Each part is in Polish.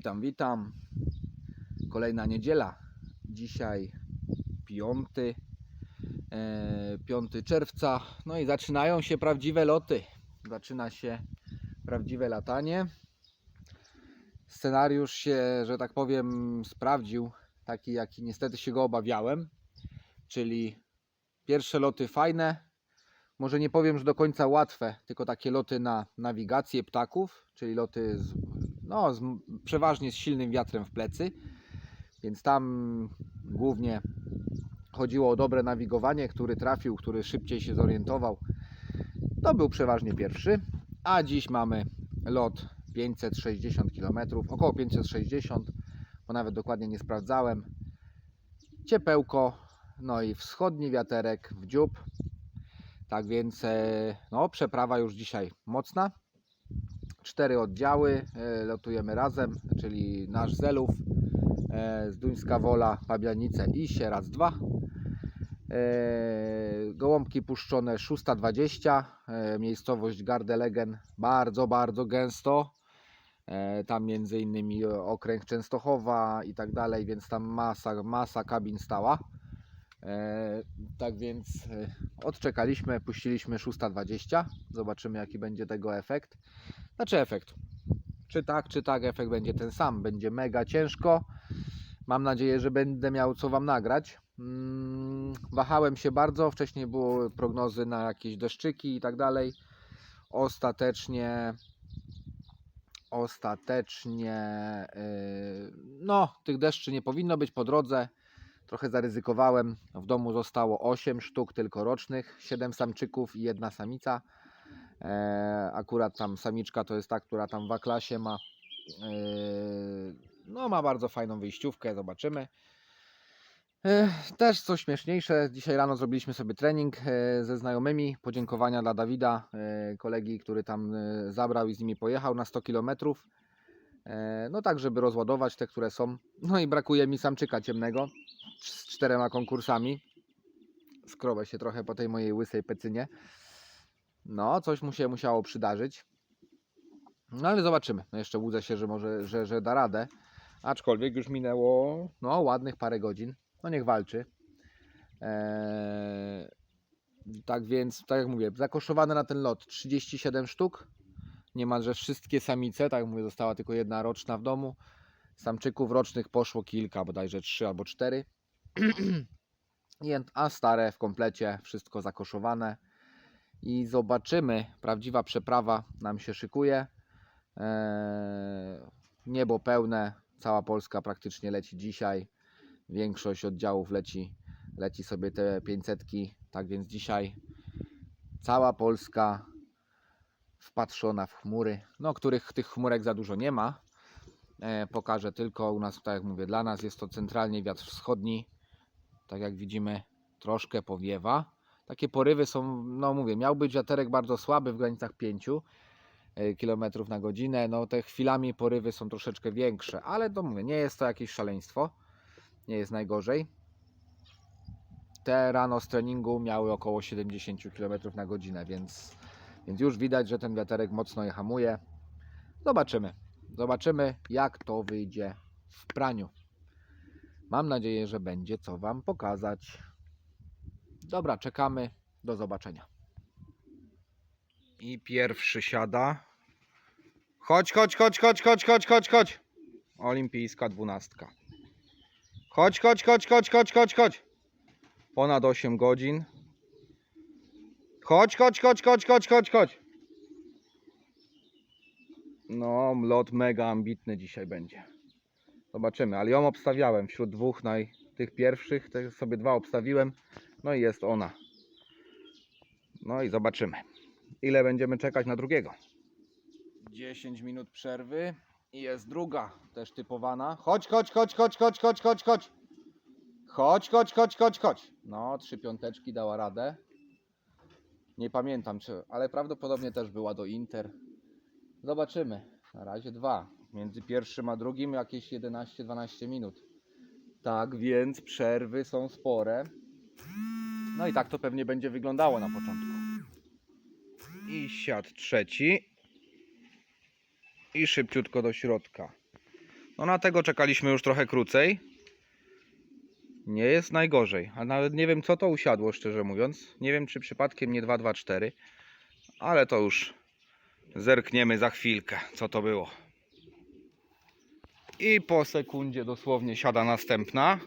witam, witam. Kolejna niedziela. Dzisiaj 5, e, 5 czerwca. No i zaczynają się prawdziwe loty. Zaczyna się prawdziwe latanie. Scenariusz się, że tak powiem, sprawdził. Taki, jaki niestety się go obawiałem. Czyli pierwsze loty fajne. Może nie powiem, że do końca łatwe, tylko takie loty na nawigację ptaków, czyli loty z, no, z, przeważnie z silnym wiatrem w plecy. Więc tam głównie chodziło o dobre nawigowanie, który trafił, który szybciej się zorientował. To był przeważnie pierwszy. A dziś mamy lot 560 km, około 560, bo nawet dokładnie nie sprawdzałem. Ciepełko, no i wschodni wiaterek w dziób. Tak więc e, no, przeprawa już dzisiaj mocna. Cztery oddziały e, lotujemy razem, czyli nasz Zelów, e, Zduńska Wola, Pabianice i Sieradz 2. E, Gołąbki puszczone 620, e, miejscowość Gardelegen, bardzo, bardzo gęsto. Tam między innymi okręg Częstochowa i tak dalej, więc tam masa, masa kabin stała. Tak więc odczekaliśmy, puściliśmy 620. Zobaczymy jaki będzie tego efekt. Znaczy efekt. Czy tak, czy tak efekt będzie ten sam. Będzie mega ciężko. Mam nadzieję, że będę miał co Wam nagrać. Mm, Wahałem się bardzo. Wcześniej były prognozy na jakieś deszczyki i tak dalej. Ostatecznie ostatecznie yy, no tych deszczy nie powinno być po drodze trochę zaryzykowałem. W domu zostało 8 sztuk tylko rocznych, 7 samczyków i jedna samica. E, akurat tam samiczka to jest ta, która tam w A-klasie ma. E, no, ma bardzo fajną wyjściówkę, zobaczymy. E, też co śmieszniejsze, dzisiaj rano zrobiliśmy sobie trening ze znajomymi. Podziękowania dla Dawida, kolegi, który tam zabrał i z nimi pojechał na 100 kilometrów. E, No tak, żeby rozładować te, które są. No i brakuje mi samczyka ciemnego z czterema konkursami. Skrobę się trochę po tej mojej łysej pecynie. No, coś mu się musiało przydarzyć. No ale zobaczymy. No jeszcze łudzę się, że może, że, że da radę. Aczkolwiek już minęło no ładnych parę godzin. No niech walczy. Eee, tak więc, tak jak mówię, zakoszowane na ten lot 37 sztuk. Niemalże wszystkie samice, tak jak mówię, została tylko jedna roczna w domu. Samczyków rocznych poszło kilka, bodajże trzy albo cztery. A stare w komplecie, wszystko zakoszowane. I zobaczymy, prawdziwa przeprawa nam się szykuje. Eee, niebo pełne, cała Polska praktycznie leci dzisiaj. Większość oddziałów leci, leci sobie te 500. Tak więc dzisiaj cała Polska wpatrzona w chmury, no których tych chmurek za dużo nie ma. E, pokażę tylko u nas, tak jak mówię, dla nas jest to centralnie wiatr wschodni. Tak jak widzimy, troszkę powiewa. Takie porywy są, no mówię, miał być wiaterek bardzo słaby w granicach 5 km na godzinę. No te chwilami porywy są troszeczkę większe, ale to mówię, nie jest to jakieś szaleństwo. Nie jest najgorzej. Te rano z treningu miały około 70 km na godzinę, więc, więc już widać, że ten wiaterek mocno je hamuje. Zobaczymy. Zobaczymy, jak to wyjdzie w praniu. Mam nadzieję, że będzie co Wam pokazać. Dobra, czekamy. Do zobaczenia. I pierwszy siada. Chodź, chodź, chodź, chodź, chodź, chodź, chodź, chodź. Olimpijska dwunastka. Chodź, chodź, chodź, chodź, chodź, chodź, chodź. Ponad 8 godzin. Chodź, chodź, chodź, chodź, chodź, chodź, chodź. No, lot mega ambitny dzisiaj będzie. Zobaczymy, ale ją obstawiałem wśród dwóch naj, tych pierwszych, te sobie dwa obstawiłem. No i jest ona. No i zobaczymy, ile będziemy czekać na drugiego. 10 minut przerwy i jest druga, też typowana. Chodź, chodź, chodź, chodź, chodź, chodź, chodź, chodź. Chodź, chodź, chodź, chodź, chodź. No, trzy piąteczki dała radę. Nie pamiętam, czy, ale prawdopodobnie też była do Inter. Zobaczymy. Na razie dwa. Między pierwszym a drugim jakieś 11-12 minut. Tak więc przerwy są spore. No i tak to pewnie będzie wyglądało na początku. I siad trzeci. I szybciutko do środka. No na tego czekaliśmy już trochę krócej. Nie jest najgorzej, a nawet nie wiem co to usiadło, szczerze mówiąc. Nie wiem czy przypadkiem nie 224, ale to już zerkniemy za chwilkę, co to było. I po sekundzie dosłownie siada następna.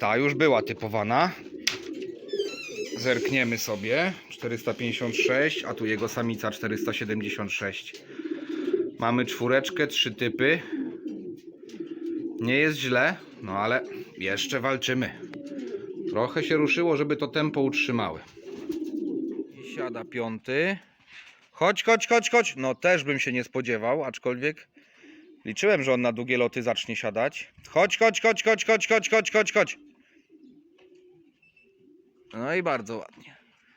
Ta już była typowana. Zerkniemy sobie. 456, a tu jego samica 476. Mamy czwóreczkę, trzy typy. Nie jest źle, no ale jeszcze walczymy. Trochę się ruszyło, żeby to tempo utrzymały. I siada piąty. Chodź, chodź, chodź, chodź. No też bym się nie spodziewał, aczkolwiek liczyłem, że on na długie loty zacznie siadać. Chodź, chodź, chodź, chodź, chodź, chodź, chodź, chodź, chodź. No i bardzo ładnie.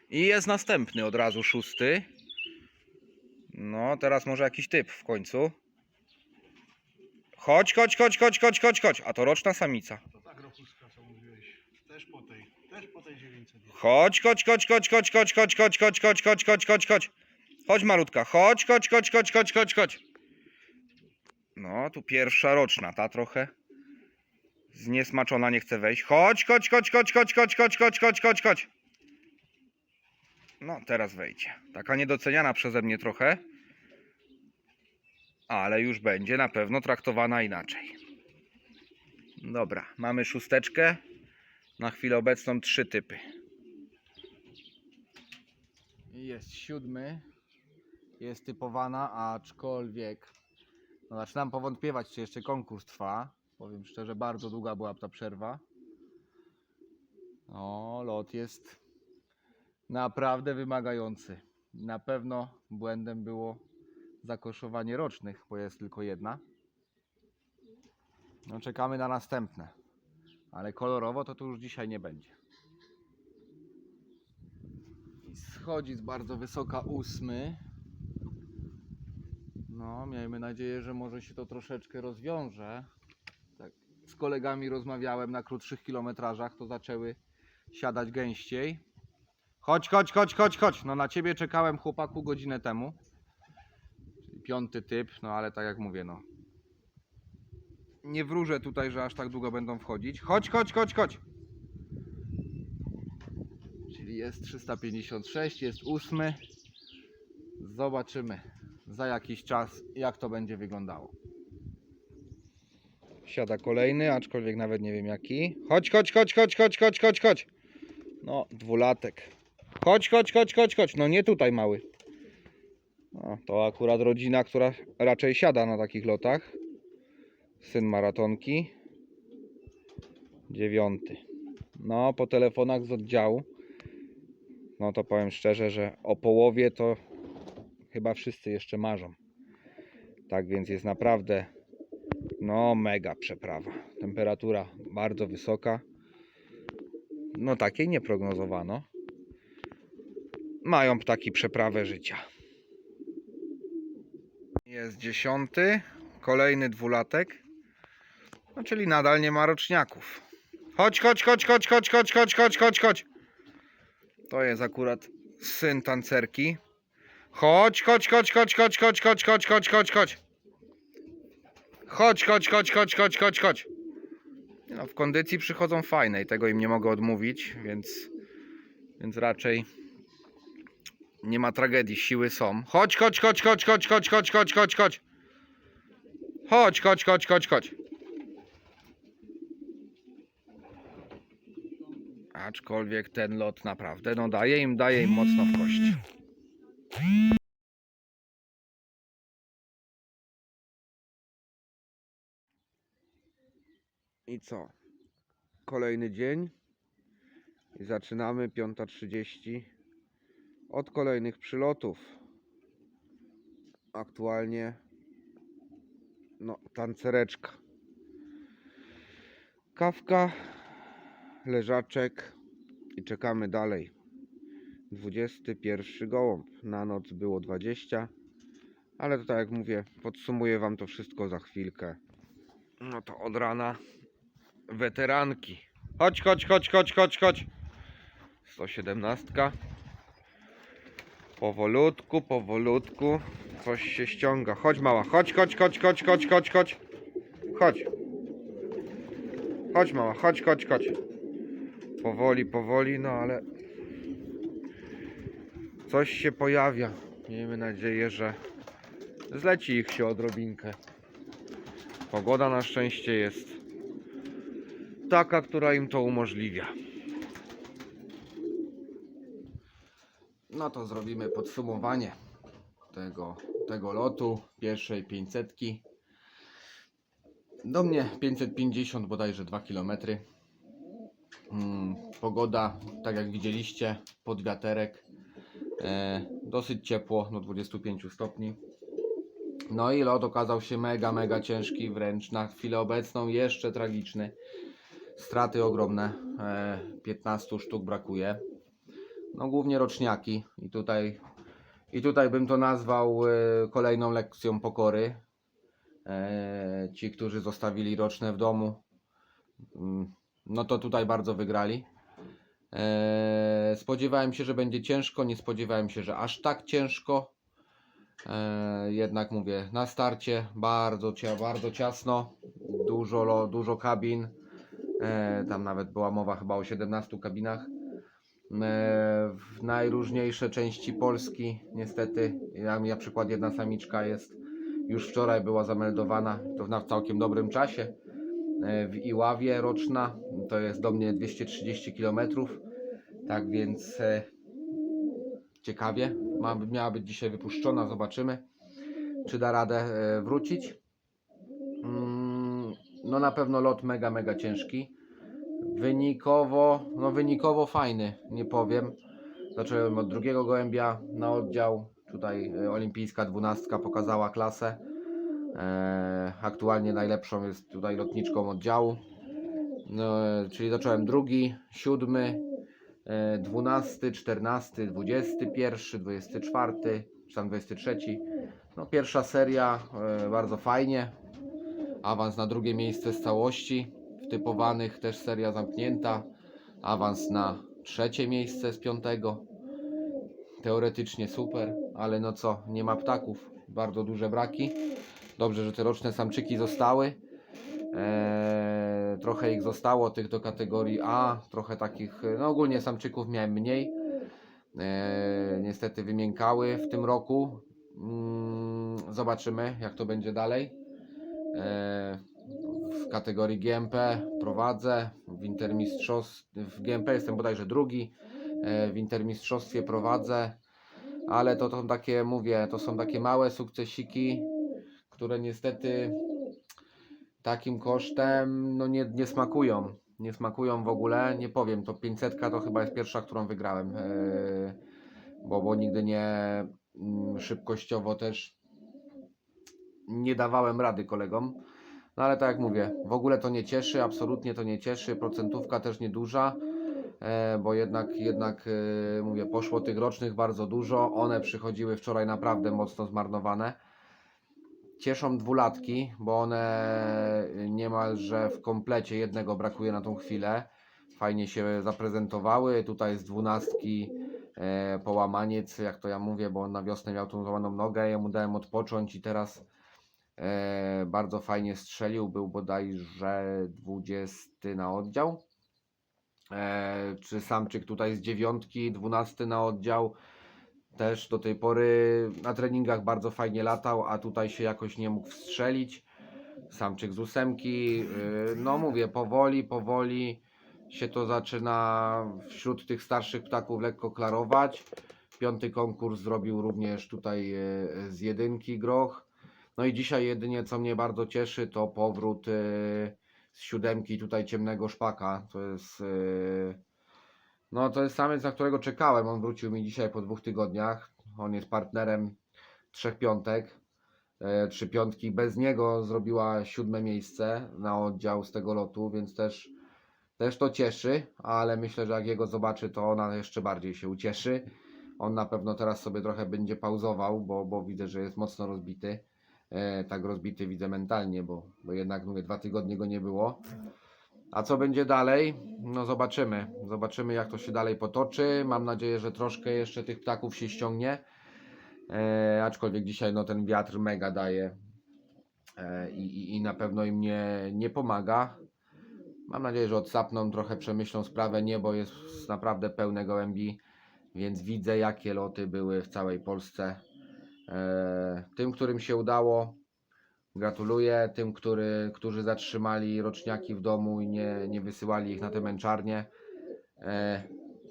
I jest następny od razu, szósty. No, teraz może jakiś typ w końcu. Chodź, chodź, chodź, chodź, chodź, chodź, chodź. A to roczna samica. To tak ropuska co mówiłeś. Też po tej, też po tej 900. Chodź, chodź, chodź, chodź, chodź, chodź, chodź, chodź, chodź, chodź, chodź, chodź, chodź, chodź. Chodź malutka, chodź, chodź, chodź, chodź, chodź, chodź, chodź. No, tu pierwsza roczna, ta trochę zniesmaczona, nie chce wejść. Chodź, chodź, chodź, chodź, chodź, chodź, chodź, chodź, chodź, chodź, chodź. No, teraz wejdzie. Taka niedoceniana przeze mnie trochę. Ale już będzie na pewno traktowana inaczej. Dobra, mamy szósteczkę. Na chwilę obecną trzy typy. Jest siódmy. Jest typowana, aczkolwiek no zaczynam powątpiewać, czy jeszcze konkurs trwa. Powiem szczerze, bardzo długa była ta przerwa. O, lot jest naprawdę wymagający. Na pewno błędem było zakoszowanie rocznych, bo jest tylko jedna. No, czekamy na następne. Ale kolorowo to tu już dzisiaj nie będzie. I schodzi z bardzo wysoka ósmy. No, miejmy nadzieję, że może się to troszeczkę rozwiąże. Kolegami rozmawiałem na krótszych kilometrażach, to zaczęły siadać gęściej. Chodź, chodź, chodź, chodź, chodź. No na ciebie czekałem chłopaku godzinę temu. Czyli piąty typ, no ale tak jak mówię, no. Nie wróżę tutaj, że aż tak długo będą wchodzić. Chodź, chodź, chodź, chodź. Czyli jest 356, jest ósmy. Zobaczymy za jakiś czas, jak to będzie wyglądało. Siada kolejny, aczkolwiek nawet nie wiem jaki. Chodź, chodź, chodź, chodź, chodź, chodź, chodź, chodź. No, dwulatek. Chodź, chodź, chodź, chodź, chodź. No nie tutaj mały. No, to akurat rodzina, która raczej siada na takich lotach. Syn maratonki. Dziewiąty. No, po telefonach z oddziału. No to powiem szczerze, że o połowie to chyba wszyscy jeszcze marzą. Tak więc jest naprawdę no mega przeprawa. Temperatura bardzo wysoka. No takiej nie prognozowano. Mają ptaki przeprawę życia. Jest dziesiąty, kolejny dwulatek. No czyli nadal nie ma roczniaków. Chodź, chodź, chodź, chodź, chodź, chodź, chodź, chodź, chodź, chodź. To jest akurat syn tancerki. Chodź, chodź, chodź, chodź, chodź, chodź, chodź, chodź, chodź, chodź, chodź. Chodź, chodź, chodź, chodź, chodź, chodź, chodź. No, w kondycji przychodzą fajne i tego im nie mogę odmówić, więc, więc raczej nie ma tragedii, siły są. Chodź, chodź, chodź, chodź, chodź, chodź, chodź, chodź, chodź, chodź. Chodź, chodź, chodź, chodź, chodź. Aczkolwiek ten lot naprawdę, no daje im, daje im mocno w kość. I co? Kolejny dzień. I zaczynamy 5.30 od kolejnych przylotów. Aktualnie no, tancereczka. Kawka, leżaczek i czekamy dalej. 21 gołąb. Na noc było 20. Ale to tak jak mówię, podsumuję wam to wszystko za chwilkę. No to od rana weteranki. Chodź, chodź, chodź, chodź, chodź, chodź. 117. Powolutku, powolutku. Coś się ściąga. Chodź mała, chodź, chodź, chodź, chodź, chodź, chodź, chodź. chodź. Chodź mała, chodź, chodź, chodź. Powoli, powoli, no ale coś się pojawia. Miejmy nadzieję, że zleci ich się odrobinkę. Pogoda na szczęście jest taka, która im to umożliwia. No to zrobimy podsumowanie tego, tego lotu, pierwszej 500. Do mnie 550, bodajże 2 km. Mm, pogoda, tak jak widzieliście, podwiaterek. E, dosyć ciepło, do 25 stopni. No i lot okazał się mega, mega ciężki, wręcz na chwilę obecną jeszcze tragiczny. Straty ogromne, e, 15 sztuk brakuje. No głównie roczniaki i tutaj, i tutaj bym to nazwał e, kolejną lekcją pokory. E, ci, którzy zostawili roczne w domu, mm, no to tutaj bardzo wygrali. E, spodziewałem się, że będzie ciężko, nie spodziewałem się, że aż tak ciężko. E, jednak mówię, na starcie bardzo, bardzo ciasno, dużo, dużo kabin. E, tam nawet była mowa chyba o 17 kabinach. E, w najróżniejsze części Polski, niestety, ja, na przykład jedna samiczka jest już wczoraj była zameldowana, to na całkiem dobrym czasie. e, W Iławie roczna, to jest do mnie 230 km. Tak więc ciekawie. Miała być dzisiaj wypuszczona, zobaczymy, czy da radę wrócić. Mm, No na pewno lot mega, mega ciężki. Wynikowo, no wynikowo fajny, nie powiem. Zacząłem od drugiego gołębia na oddział. Tutaj e, olimpijska dwunastka pokazała klasę. E, aktualnie najlepszą jest tutaj lotniczką oddziału. No, e, czyli zacząłem drugi, siódmy, dwunasty, czternasty, dwudziesty pierwszy, dwudziesty czwarty, czy tam dwudziesty trzeci. No pierwsza seria bardzo fajnie. Awans na drugie miejsce z całości. Typowanych też seria zamknięta. Awans na trzecie miejsce z piątego. Teoretycznie super, ale no co, nie ma ptaków. Bardzo duże braki. Dobrze, że te roczne samczyki zostały. Eee, trochę ich zostało, tych do kategorii A, trochę takich, no ogólnie samczyków miałem mniej. Eee, niestety wymiękały w tym roku. Mm, zobaczymy, jak to będzie dalej. Eee, w kategorii GMP prowadzę, w intermistrzostwie, w GMP jestem bodajże drugi, e, w intermistrzostwie prowadzę, ale to, to są takie, mówię, to są takie małe sukcesiki, które niestety takim kosztem no nie, nie smakują. Nie smakują w ogóle, nie powiem, to 500 to chyba jest pierwsza, którą wygrałem, e, bo, bo nigdy nie mm, szybkościowo też nie dawałem rady kolegom. No ale tak jak mówię, w ogóle to nie cieszy, absolutnie to nie cieszy, procentówka też nieduża, e, bo jednak, jednak e, mówię, poszło tych rocznych bardzo dużo, one przychodziły wczoraj naprawdę mocno zmarnowane. Cieszą dwulatki, bo one niemalże w komplecie jednego brakuje na tą chwilę. Fajnie się zaprezentowały, tutaj z dwunastki e, połamaniec, jak to ja mówię, bo on na wiosnę miał tą złamaną nogę, ja mu dałem odpocząć i teraz bardzo fajnie strzelił, był bodajże 20 na oddział. E, czy samczyk tutaj z dziewiątki, 12 na oddział. Też do tej pory na treningach bardzo fajnie latał, a tutaj się jakoś nie mógł wstrzelić. Samczyk z ósemki. E, no mówię, powoli, powoli się to zaczyna wśród tych starszych ptaków lekko klarować. Piąty konkurs zrobił również tutaj e, z jedynki groch. No i dzisiaj jedynie co mnie bardzo cieszy to powrót y, z siódemki tutaj ciemnego szpaka. To jest y, no to jest samiec, na którego czekałem. On wrócił mi dzisiaj po dwóch tygodniach. On jest partnerem trzech piątek. E, Trzy piątki bez niego zrobiła siódme miejsce na oddział z tego lotu, więc też, też to cieszy, ale myślę, że jak jego zobaczy, to ona jeszcze bardziej się ucieszy. On na pewno teraz sobie trochę będzie pauzował, bo, bo widzę, że jest mocno rozbity tak rozbity widzę mentalnie, bo, bo jednak mówię, dwa tygodnie go nie było. A co będzie dalej? No zobaczymy. Zobaczymy jak to się dalej potoczy. Mam nadzieję, że troszkę jeszcze tych ptaków się ściągnie. E, aczkolwiek dzisiaj no ten wiatr mega daje. e, i, i, i na pewno im nie, nie pomaga. Mam nadzieję, że odsapną, trochę przemyślą sprawę. Niebo jest naprawdę pełne gołębi, więc widzę, jakie loty były w całej Polsce. E, tym, którym się udało, gratuluję. Tym, który, którzy zatrzymali roczniaki w domu i nie, nie wysyłali ich na te męczarnie. E,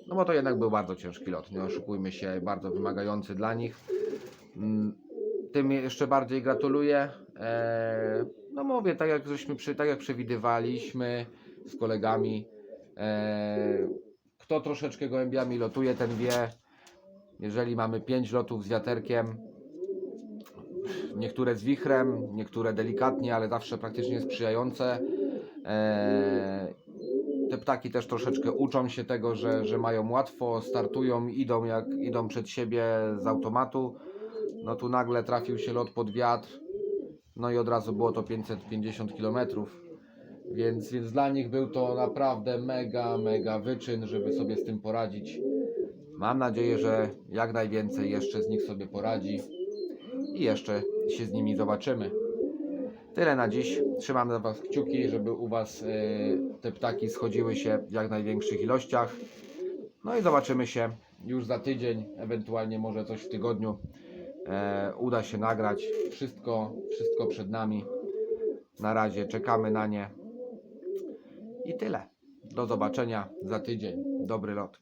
no bo to jednak był bardzo ciężki lot, nie oszukujmy się, bardzo wymagający dla nich. Mm, Tym jeszcze bardziej gratuluję. E, no mówię, tak jak żeśmy tak jak przewidywaliśmy z kolegami. Kto troszeczkę gołębiami lotuje, ten wie. Jeżeli mamy 5 lotów z wiaterkiem, niektóre z wichrem, niektóre delikatnie, ale zawsze praktycznie sprzyjające. E, te ptaki też troszeczkę uczą się tego, że, że mają łatwo, startują, idą jak idą przed siebie z automatu. No tu nagle trafił się lot pod wiatr, no i od razu było to 550 km. Więc, więc dla nich był to naprawdę mega, mega wyczyn, żeby sobie z tym poradzić. Mam nadzieję, że jak najwięcej jeszcze z nich sobie poradzi i jeszcze się z nimi zobaczymy. Tyle na dziś. Trzymam za Was kciuki, żeby u Was e, te ptaki schodziły się w jak największych ilościach. No i zobaczymy się już za tydzień, ewentualnie może coś w tygodniu. E, uda się nagrać. Wszystko, wszystko przed nami. Na razie czekamy na nie. I tyle. Do zobaczenia za tydzień. Dobry lot.